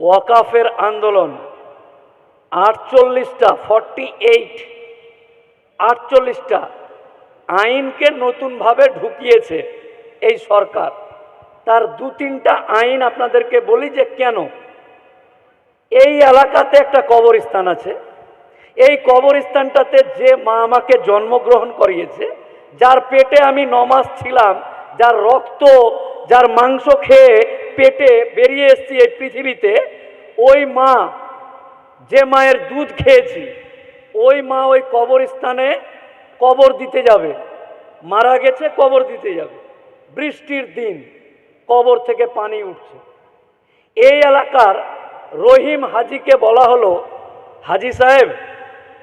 ওয়াকাফের আন্দোলন, আটচল্লিশটা forty eight আটচল্লিশটা আইনকে নতুনভাবে ঢুকিয়েছে এই সরকার। তার দু তিনটা আইন আপনাদেরকে বলি যে কেন? এই এলাকাতে একটা কবরস্থান আছে। এই কবরস্থানটাতে যে মা আমাকে জন্মগ্রহণ করিয়েছে, যার পেটে আমি নমাস ছিলাম যার রক্ত, যার মাংস খেয়ে পেটে বেরিয়ে এসছি এই পৃথিবীতে, ওই মা, যে মায়ের দুধ খেয়েছি, ওই মা ওই কবরস্থানে কবর দিতে যাবে। মারা গেছে, কবর দিতে যাবে। বৃষ্টির দিন, কবর থেকে পানি উঠছে। এই এলাকার রহিম হাজিকে বলা হলো, হাজি সাহেব,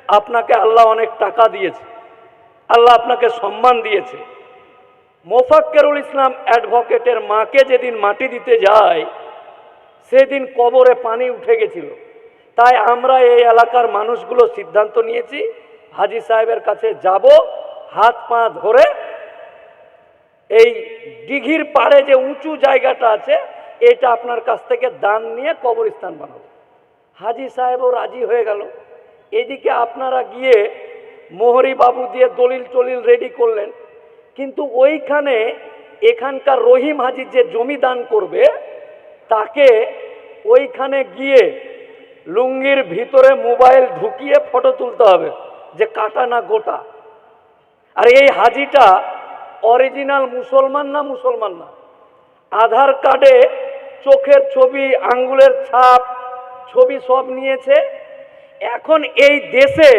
আপনাকে আল্লাহ অনেক টাকা দিয়েছে। আল্লাহ আপনাকে সম্মান দিয়েছে। মোফাক্কেরুল ইসলাম অ্যাডভোকেটের মাকে যেদিন মাটি দিতে যায়, সেদিন কবরে পানি উঠে গেছিল। তাই আমরা এই এলাকার মানুষগুলো সিদ্ধান্ত নিয়েছি, হাজি সাহেবের কাছে যাব, হাত পা ধরে এই দিঘির পাড়ে যে উঁচু জায়গাটা আছে, এটা আপনার কাছ থেকে দান নিয়ে কবরস্থান বানাবো। হাজি সাহেবও রাজি হয়ে গেল। এদিকে আপনারা গিয়ে মোহরি বাবু দিয়ে দলিল টলিল রেডি করলেন। কিন্তু ওইখানে এখানকার রহিম হাজির যে জমি দান করবে, তাকে ওইখানে গিয়ে লুঙ্গির ভিতরে মোবাইল ঢুকিয়ে ফটো তুলতে হবে যে কাটা না গোটা। আর এই হাজিটা অরিজিনাল মুসলমান না মুসলমান না? আধার কার্ডে চোখের ছবি, আঙ্গুলের ছাপ, ছবি সব নিয়েছে। এখন এই দেশে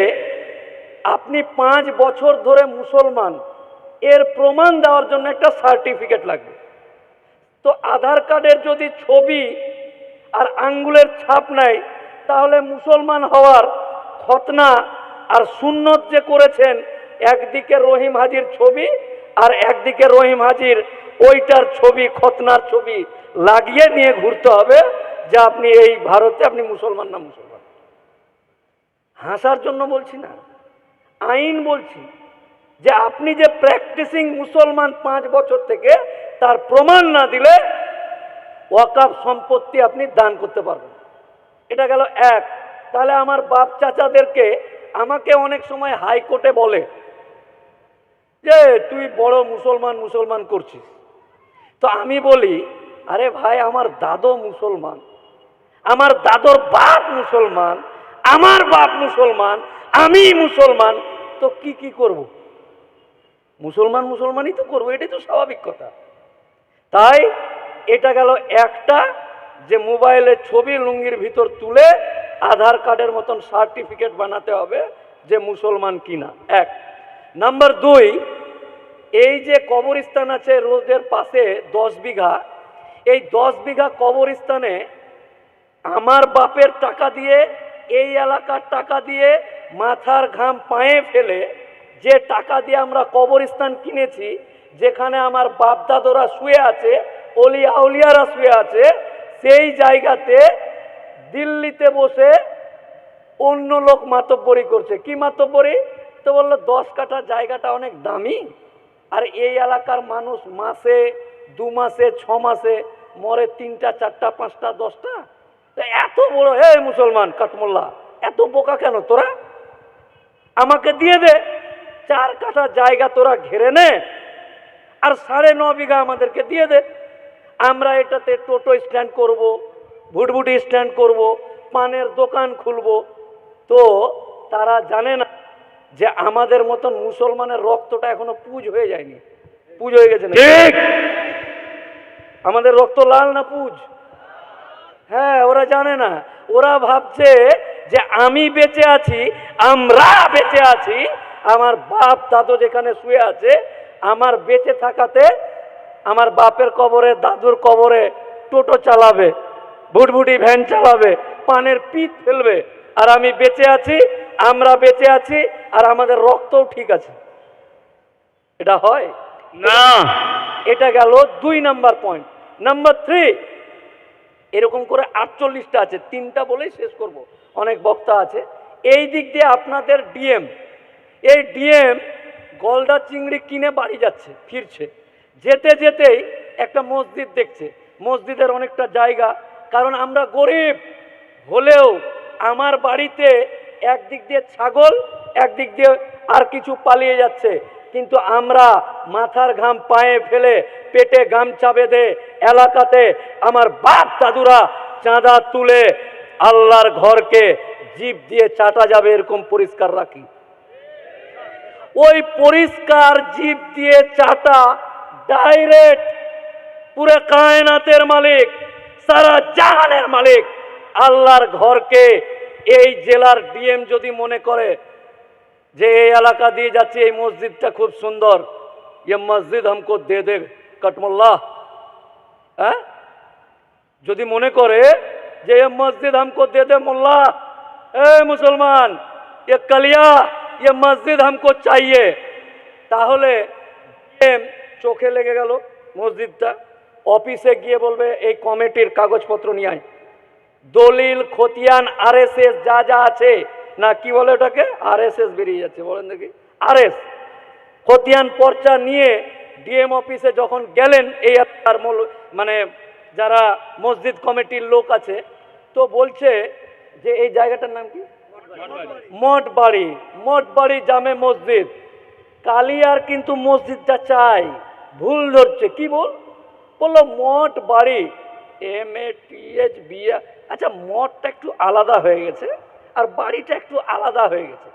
আপনি পাঁচ বছর ধরে মুসলমান এর প্রমাণ দেওয়ার জন্য একটা সার্টিফিকেট লাগবে। তো আধার কার্ডের যদি ছবি আর আঙ্গুলের ছাপ নাই, তাহলে মুসলমান হওয়ার খতনা আর সুন্নত যে করেছেন, একদিকে রহিম হাজির ছবি আর একদিকে রহিম হাজির ওইটার ছবি, খতনার ছবি লাগিয়ে নিয়ে ঘুরতে হবে, যে আপনি এই ভারতে আপনি মুসলমান না মুসলমান। হাসার জন্য বলছি না, আইন বলছি যে আপনি যে প্র্যাকটিসিং মুসলমান পাঁচ বছর থেকে তার প্রমাণ না দিলে ওয়াকাফ সম্পত্তি আপনি দান করতে পারবেন। এটা গেল এক। তাহলে আমার বাপ চাচাদেরকে আমাকে অনেক সময় হাইকোর্টে বলে যে, তুই বড় মুসলমান মুসলমান করছিস। তো আমি বলি, আরে ভাই, আমার দাদো মুসলমান, আমার দাদর বাপ মুসলমান, আমার বাপ মুসলমান, আমি মুসলমান, তো কি কি করব? মুসলমান মুসলমানই তো করব, এটাই তো স্বাভাবিক কথা। তাই এটা গেল একটা, যে মোবাইলের ছবি লুঙ্গির ভিতর তুলে আধার কার্ডের মতন সার্টিফিকেট বানাতে হবে যে মুসলমান কিনা। এক। নাম্বার দুই, এই যে কবরস্থান আছে রোডের পাশে দশ বিঘা, এই দশ বিঘা কবরস্থানে আমার বাপের টাকা দিয়ে, এই এলাকার টাকা দিয়ে মাথার ঘাম পায়ে ফেলে যে টাকা দিয়ে আমরা কবরস্থান কিনেছি, যেখানে আমার বাপ দাদরা শুয়ে আছে, অলি আউলিয়ারা শুয়ে আছে, সেই জায়গাতে দিল্লিতে বসে অন্য লোক মাতব্বরি করছে। কি মাতব্বরি? তো বলল, দশ কাঠা জায়গাটা অনেক দামি, আর এই এলাকার মানুষ মাসে, দু মাসে, ছ মাসে মরে তিনটা, চারটা, পাঁচটা, দশটা। এত বড়, হে মুসলমান কাঠমোল্লা, এত বোকা কেন তোরা? আমাকে দিয়ে দে। চার কাঠা জায়গা তোরা ঘেরে নে আর সাড়ে ন বিঘা আমাদেরকে দিয়ে দে। আমরা এটাতে টোটো স্ট্যান্ড করব ভুটভুটি স্ট্যান্ড করব পানের দোকান খুলব। তো তারা জানে না যে আমাদের মতন মুসলমানের রক্তটা এখনও পুজ হয়ে যায়নি। পুজ হয়ে গেছে না আমাদের রক্ত লাল না পুজ? হ্যাঁ ওরা জানে না। ওরা ভাবছে যে আমি বেঁচে আছি আমরা বেঁচে আছি আমার বাপ দাদু যেখানে শুয়ে আছে আমার বেঁচে থাকাতে আমার বাপের কবরে দাদুর কবরে টোটো চালাবে ভুটভুটি ভ্যান চালাবে পানের পিঠ ফেলবে আর আমি বেঁচে আছি আমরা বেঁচে আছি আর আমাদের রক্তও ঠিক আছে। এটা হয়? না। এটা গেল দুই নাম্বার পয়েন্ট নাম্বার থ্রি এরকম করে আটচল্লিশটা আছে তিনটা বলেই শেষ করব। অনেক বক্তা আছে। এই দিক দিয়ে আপনাদের ডিএম এই ডিএম গলদা চিংড়ি কিনে বাড়ি যাচ্ছে, ফিরছে। যেতে যেতেই একটা মসজিদ দেখছে। মসজিদের অনেকটা জায়গা, কারণ আমরা গরিব। হলেও আমার বাড়িতে একদিক দিয়ে ছাগল, একদিক দিয়ে আর কিছু পালিয়ে যাচ্ছে। কিন্তু আমরা মাথার ঘাম পায়ে ফেলে পেটে গামছা বেঁধে এলাকাতে আমার বাপ দাদুরা চাঁদা তুলে আল্লাহর ঘরকে জীব দিয়ে চাটা যাবে এরকম পরিষ্কার রাখি। ওই পরিষ্কার জীব দিয়ে চাটা ডাইরেক্ট পুরো কায়নাতের মালিক সারা জাহানের মালিক আল্লাহর ঘরকে এই জেলার ডিএম যদি মনে করে যে এই এলাকা দিয়ে যাচ্ছে এই মসজিদটা খুব সুন্দর ये মসজিদ हमको দে দে কটমুল্লাহ হ্যাঁ যদি মনে করে যে ये মসজিদ हमको দে দে মোল্লা এ মুসলমান ये कलिया ये মসজিদ हमको चाहिए তাহলে এম চোখে লেগে গেল মসজিদটা অফিসে গিয়ে বলবে এই কমিটির কাগজপত্র নিয়ে আয় দলিল খতিয়ান আরএসএস যা যা আছে না কি বলে ওটাকে আরএসএস বেরিয়ে যাচ্ছে বলেন দেখি আরএস খতিয়ান পর্চা নিয়ে ডিএম অফিসে যখন গেলেন এই এলাকার মূল- মানে যারা মসজিদ কমিটির লোক আছে তো বলছে যে এই জায়গাটার নাম কি মঠবাড়ি মঠবাড়ি জামে মসজিদ। কালিয়ার কিন্তু মসজিদটা চাই। ভুল ধরছে, কি বল? বলল মঠ বাড়ি, M A, T H, B আচ্ছা মঠটা একটু আলাদা হয়ে গেছে আর বাড়িটা একটু আলাদা হয়ে গেছে।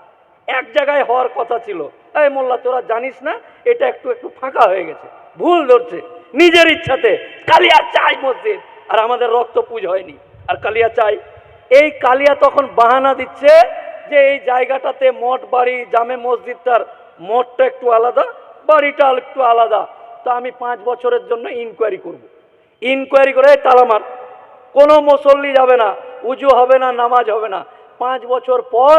এক জায়গায় হওয়ার কথা ছিল। এই মোল্লা, তোরা জানিস না, এটা একটু একটু ফাঁকা হয়ে গেছে। ভুল ধরছে। নিজের ইচ্ছাতে কালিয়া চাই মসজিদ। আর আমাদের রক্ত পুজ হয়নি। আর কালিয়া চাই এই কালিয়া তখন বাহানা দিচ্ছে যে এই জায়গাটাতে মঠ বাড়ি, জামে মসজিদটার মঠটা একটু আলাদা, বাড়িটা একটু আলাদা। তা আমি পাঁচ বছরের জন্য ইনকোয়ারি করব। ইনকোয়ারি করে তালামার কোনো মুসল্লি যাবে না, উজু হবে না, নামাজ হবে না। পাঁচ বছর পর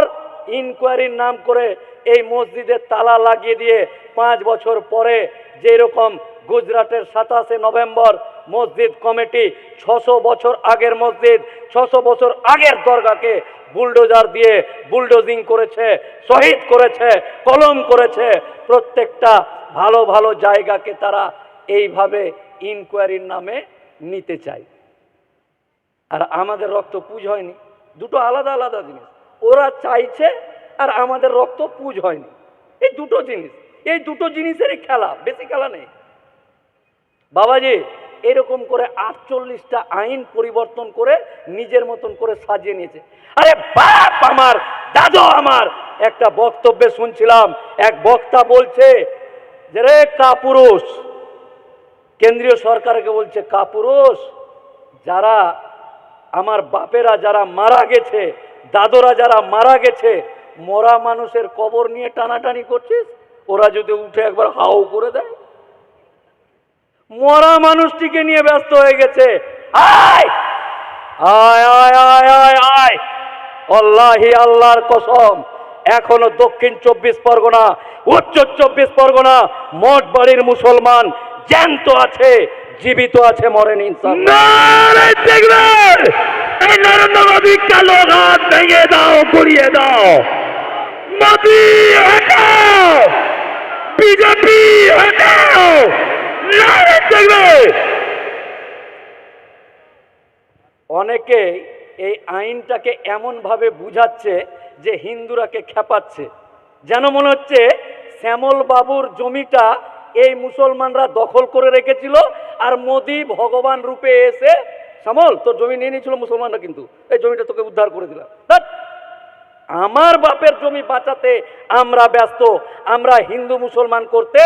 ইনকোয়ারির নাম করে এই মসজিদের তালা লাগিয়ে দিয়ে পাঁচ বছর পরে যেরকম গুজরাটের সাতাশে নভেম্বর মসজিদ কমিটি ছশো বছর আগের মসজিদ, ছশো বছর আগের দরগাকে বুলডোজার দিয়ে বুলডোজিং করেছে, শহীদ করেছে, কলম করেছে। প্রত্যেকটা ভালো ভালো জায়গাকে তারা এইভাবে ইনকোয়ারির নামে নিতে চায়। আর আমাদের রক্ত পুজ হয়নি। দুটো আলাদা আলাদা জিনিস। ওরা চাইছে আর আমাদের রক্ত পুজ হয়নি। এই দুটো জিনিস। এই দুটো জিনিসেরই খেলা। বেশি খেলা নেই। বাবাজি এরকম করে আটচল্লিশটা আইন পরিবর্তন করে নিজের মতন করে সাজিয়ে নিয়েছে। আরে বাপ আমার, দাদু আমার, একটা বক্তব্যে শুনছিলাম, এক বক্তা বলছে যে রে কাপুরুষ, কেন্দ্রীয় সরকারকে বলছে, কাপুরুষ, যারা আমার বাপেরা যারা মারা গেছে, দাদরা যারা মারা গেছে, মরা মানুষের কবর নিয়ে টানাটানি করছিস? ওরা যদি উঠে একবার হাও করে দেয়? মরা মানুষটিকে নিয়ে ব্যস্ত হয়ে গেছে। আয়! আয় আয় আয় আয় আয়! আল্লাহি আল্লাহর কসম, এখনও দক্ষিণ চব্বিশ পরগনা উত্তর চব্বিশ পরগনা, মঠ বাড়ির মুসলমান, জ্যান্ত আছে, জীবিত আছে, মরেন ইনসান। নরেন্দ্র মোদী, কালো হাত ভেঙে দাও গড়িয়ে দাও। মোদী, হটাও! বিজেপি, হটাও! অনেকে এই আইনটাকে এমনভাবে বুঝাচ্ছে যে হিন্দুরাকে খেপাচ্ছে। যেন মনে হচ্ছে শ্যামল বাবুর জমিটা এই মুসলমানরা দখল করে রেখেছিল আর মোদি ভগবান রূপে এসে, শ্যামল, তোর জমি নিয়ে নিয়েছিল মুসলমানরা কিন্তু। এই জমিটা তোকে উদ্ধার করে দিলাম। আমার বাপের জমি বাঁচাতে আমরা ব্যস্ত। আমরা হিন্দু মুসলমান করতে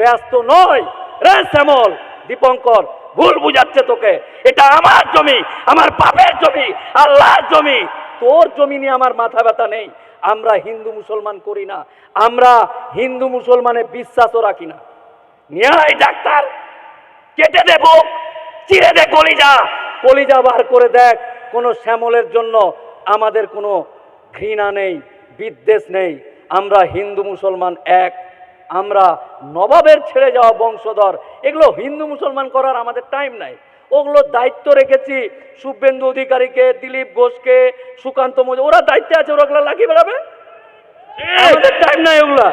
ব্যস্ত নয়। রে শ্যামল, দীপঙ্কর, ভুল বুঝাচ্ছে তোকে। এটা আমার জমি, আমার বাপের জমি, আল্লাহর জমি। তোর জমি নিয়ে আমার মাথা ব্যথা নেই। আমরা হিন্দু মুসলমান করি না। আমরা হিন্দু মুসলমানে বিশ্বাসও রাখি না। নিয়ে ডাক্তার, কেটে দে বুক, চিরে দে কলিজা। কলিজা বার করে দেখ, কোনো শ্যামলের জন্য আমাদের কোনো ঘৃণা নেই, বিদ্বেষ নেই। আমরা হিন্দু মুসলমান এক। আমরা নবাবের ছেড়ে যাওয়া বংশধর। এগুলো হিন্দু মুসলমান করার আমাদের টাইম নাই। ওগুলো দায়িত্ব রেখেছি শুভেন্দু অধিকারীকে দিলীপ ঘোষকে সুকান্ত মজুমদার। ওরা দায়িত্বে আছে ওরা ওগুলো লাগিয়ে বেড়াবে? আমাদের টাইম নাই ওগুলা।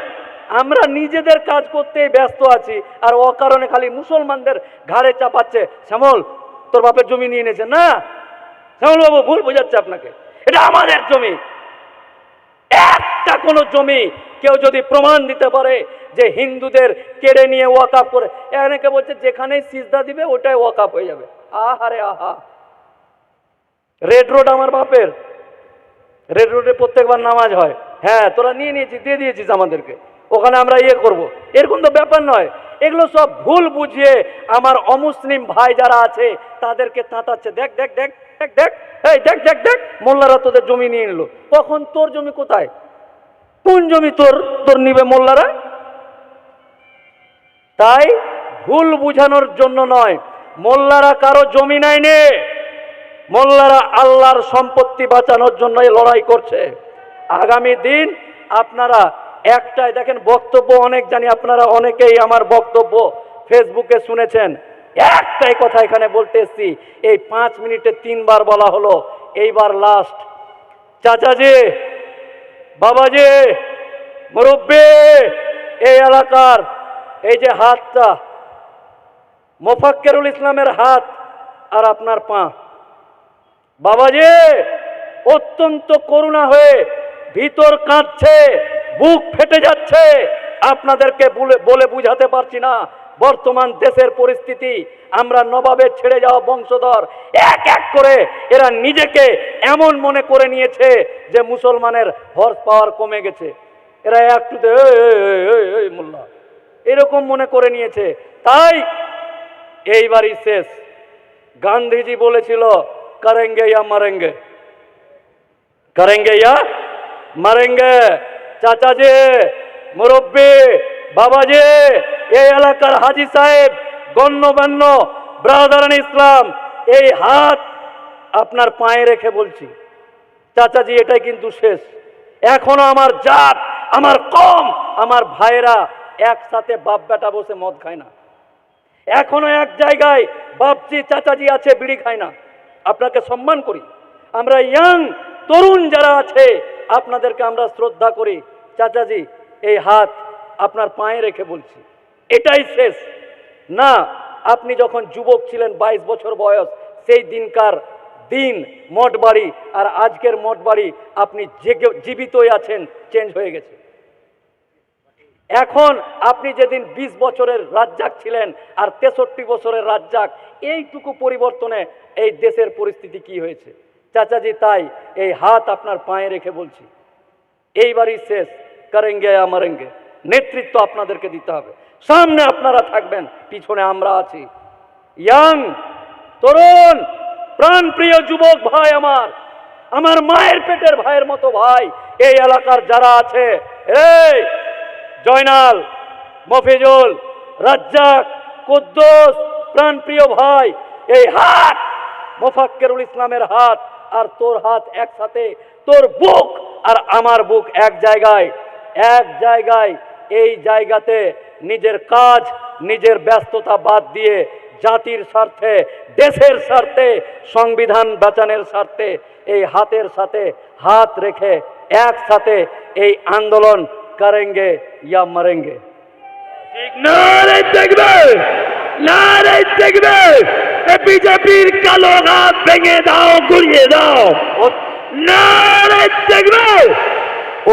আমরা নিজেদের কাজ করতেই ব্যস্ত আছি আর অকারণে খালি মুসলমানদের ঘাড়ে চাপাচ্ছে। শ্যামল তোর বাপের জমি নিয়ে নিয়েছে না? শ্যামল বাবু ভুল বোঝাচ্ছে আপনাকে। এটা আমাদের জমি। একটা কোনো জমি কেউ যদি প্রমাণ দিতে পারে যে হিন্দুদের কেড়ে নিয়ে ওয়াকাপ করে। অনেকে বলছে, যেখানেই সিজদা দিবে, ওটাই ওয়াকাপ হয়ে যাবে। আহারে, আহা। রেড রোড আমার বাপের। রেড রোডে প্রত্যেকবার নামাজ হয়। হ্যাঁ তোরা নিয়ে নিয়েছিস, দিয়ে দিয়েছিস আমাদেরকে। ওখানে আমরা ইয়ে করব। এরকম তো ব্যাপার নয়। এগুলো সব ভুল বুঝিয়ে আমার অমুসলিম ভাই যারা আছে, তাদেরকে তাঁতাচ্ছে। দেখ দেখ দেখ দেখ দেখ। এই, দেখ দেখ দেখ। মোল্লারা তোদের জমি নিয়ে নিল। কখন তোর জমি কোথায়? কোন জমি তোর তোর নিবে মোল্লারা? তাই ভুল বুঝানোর জন্য নয়, মোল্লারা কারও জমি নেয়নি। মোল্লারা আল্লাহর সম্পত্তি বাঁচানোর জন্য লড়াই করছে। আগামী দিন আপনারা একটাই দেখেন, বক্তব্য অনেক জানি, আপনারা অনেকেই আমার বক্তব্য ফেসবুকে শুনেছেন। একটাই কথা এখানে বলতে এসছি, এই পাঁচ মিনিটে তিনবার বলা হলো, এইবার লাস্ট চাচাজি, বাবাজি, মুরব্বী, এই এলাকার এই যে হাতটা মোফাক্কেরুল ইসলামের হাত আর আপনার পা বাবাজি অত্যন্ত করুণা হয়ে ভিতর কাঁদছে বুক ফেটে যাচ্ছে আপনাদেরকে বলে- বুঝাতে পারছি না বর্তমান দেশের পরিস্থিতি আমরা নবাবের ছেড়ে যাওয়া বংশধর এক এক করে এরা নিজেকে এমন মনে করে নিয়েছে যে মুসলমানের হর্স পাওয়ার কমে গেছে এরা একটুতে "এই, এই, এই, এই, এই, মোল্লা এরকম মনে করে নিয়েছে। তাই এইবারই শেষ। গান্ধীজি বলেছিল করেঙ্গে ইয়া মারেঙ্গে। করেঙ্গে ইয়া মারেঙ্গে, চাচাজি, মুরব্বী, বাবাজি, এই এলাকার হাজি সাহেব, গণ্যমান্য, ব্রাদারান ইসলাম, এই হাত আপনার পায়ে রেখে বলছি। চাচাজি, এটাই কিন্তু শেষ। এখনও আমার জাত, আমার কম, আমার ভাইরা একসাথে বাপ বেটা বসে মদ খায় না। এখনও এক জায়গায় বাপজি, চাচাজি আছে, বিড়ি খায় না। আপনাকে সম্মান করি। আমরা ইয়াং তরুণ যারা আছে, আপনাদেরকে আমরা শ্রদ্ধা করি। চাচাজি, এই হাত আপনার পায়ে রেখে বলছি। এটাই শেষ। না, আপনি যখন যুবক ছিলেন, বাইশ বছর বয়স, সেই দিনকার দিন মঠ বাড়ি আর আজকের মঠ বাড়ি আপনি জীবিতই আছেন, চেঞ্জ হয়ে গেছে। এখন আপনি যেদিন ২০ বছরের রাজ্জাক ছিলেন আর তেষট্টি বছরের রাজ্জাক, এইটুকু পরিবর্তনে এই দেশের পরিস্থিতি কি হয়েছে? চাচাজি, তাই এই হাত আপনার পায়ে রেখে বলছি। এইবারই শেষ, করেঙ্গে আমারেঙ্গে নেতৃত্ব আপনাদেরকে দিতে হবে। সামনে আপনারা থাকবেন, পিছনে আমরা আছি। ইয়াং, তরুণ, প্রাণপ্রিয় যুবক ভাই আমার আমার মায়ের পেটের ভাইয়ের মতো ভাই, এই এলাকার যারা আছে, এই জয়নাল, মফিজুল, রাজ্জাক, কুদ্দুস, প্রাণপ্রিয় ভাই, এই হাত, মোফাক্কেরুল ইসলামের হাত, আর তোর হাত একসাথে, তোর বুক, আর আমার বুক এক জায়গায় এক জায়গায়, এই জায়গাতে নিজের কাজ, নিজের ব্যস্ততা বাদ দিয়ে, জাতির স্বার্থে, দেশের স্বার্থে, সংবিধান বাঁচানোর স্বার্থে, এই হাতের সাথে হাত রেখে একসাথে এই আন্দোলন ইয়া মরেঙ্গে ঠিক নারে দেখবে নারে দেখবে বিজেপির কালো হাত ভেঙে দাও গুড়িয়ে দাও নারে দেখবে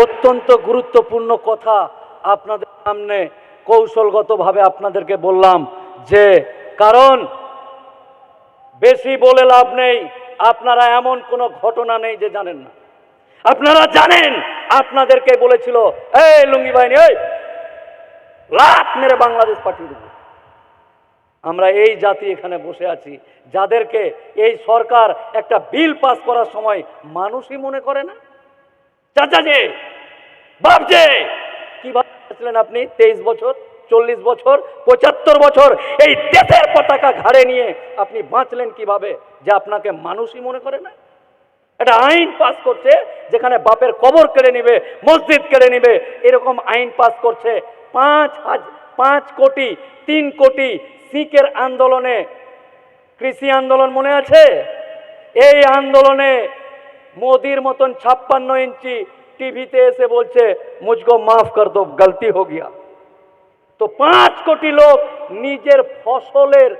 অত্যন্ত গুরুত্বপূর্ণ কথা আপনাদের সামনে কৌশলগতভাবে আপনাদেরকে বললাম যে কারণ বেশি বলে লাভ নেই আপনারা এমন কোনো ঘটনা নেই যে জানেন না আপনারা জানেন আপনাদেরকে বলেছিল, এই লুঙ্গি বাহিনী, এই লাট মেরে বাংলাদেশ পাঠিয়ে দেবো। আমরা এই জাতি এখানে বসে আছি, যাদেরকে এই সরকার একটা বিল পাস করার সময় মানুষই মনে করে না। চাচাজি বাপজে কি ভাবছিলেন আপনি? তেইশ বছর, চল্লিশ বছর, পঁচাত্তর বছর, এই দেশের পতাকা ঘাড়ে নিয়ে আপনি বাঁচলেন কীভাবে? যে আপনাকে মানুষই মনে করে না? একটা আইন পাস করছে যেখানে বাপের কবর কেড়ে নিবে, মসজিদ কেড়ে নিবে, এরকম আইন পাস করছে পাঁচ পাঁচ কোটি, তিন কোটি শিখের আন্দোলনে। কৃষি আন্দোলন মনে আছে? এই আন্দোলনে মোদির মতন ছাপ্পান্ন ইঞ্চি টিভিতে এসে বলছে মুঝকো মাফ কর দো, গলতি হো গিয়া। তো পাঁচ কোটি লোক নিজের ফসলের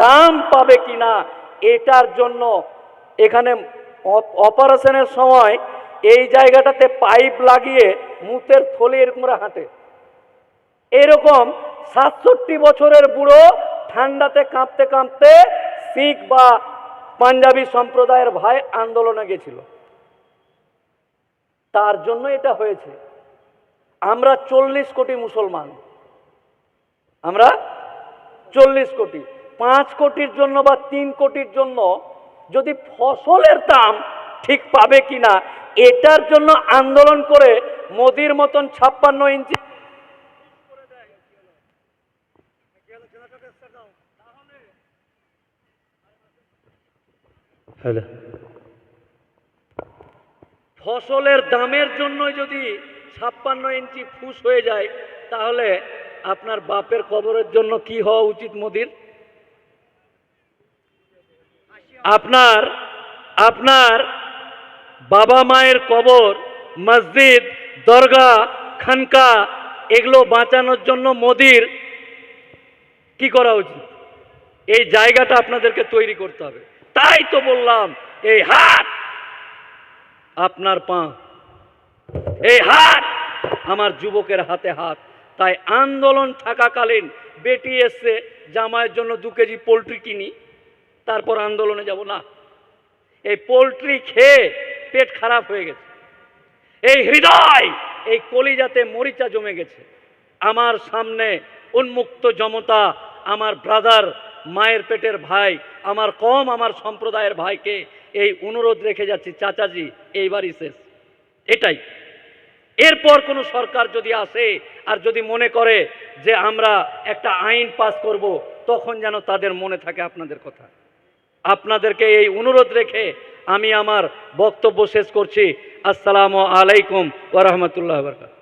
দাম পাবে কিনা, এটার জন্য এখানে অপারেশনের সময় এই জায়গাটাতে পাইপ লাগিয়ে মুতের থলি এরকম হাঁটে। এরকম সাতষট্টি বছরের বুড়ো ঠান্ডাতে কাঁপতে কাঁপতে শিখ বা পাঞ্জাবি সম্প্রদায়ের ভাই আন্দোলনে গেছিল। তার জন্য এটা হয়েছে। আমরা চল্লিশ কোটি মুসলমান। আমরা চল্লিশ কোটি। পাঁচ কোটির জন্য বা তিন কোটির জন্য যদি ফসলের দাম ঠিক পাবে কিনা এটার জন্য আন্দোলন করে মোদির মতন ছাপ্পান্ন ইঞ্চি ফসলের দামের জন্য যদি ছাপ্পান্ন ইঞ্চি ফুস হয়ে যায় তাহলে আপনার বাপের কবরের জন্য কি হওয়া উচিত মোদির? আপনার আপনার বাবা মায়ের কবর, মসজিদ দরগা খানকা এগুলো বাঁচানোর জন্য মোদির কি করা উচিত? এই জায়গাটা আপনাদেরকে তৈরি করতে হবে। তাই তো বললাম, এই হাট আপনার পা, এই হাত আমার যুবকের হাতে হাত। তাই আন্দোলন থাকাকালীন বেটি এসছে, জামাইয়ের জন্য দু কেজি পোলট্রি কিনি। তারপর আন্দোলনে যাব না। এই পোলট্রি খেয়ে পেট খারাপ হয়ে গেছে। এই হৃদয়, এই কলিজাতে মরিচা জমে গেছে। আমার সামনে উন্মুক্ত জমতা আমার ব্রাদার মায়ের পেটের ভাই, আমার কম আমার সম্প্রদায়ের ভাইকে এই অনুরোধ রেখে যাচ্ছি, চাচাজি, এইবারই শেষ। এটাই। এরপর কোনো সরকার যদি আসে আর যদি মনে করে যে আমরা একটা আইন পাস করব, তখন যেন তাদের মনে থাকে আপনাদের কথা। আপনাদেরকে এই অনুরোধ রেখে আমি আমার বক্তব্য শেষ করছি। আসসালামু আলাইকুম ওরহমতুল্লাহ বরকাত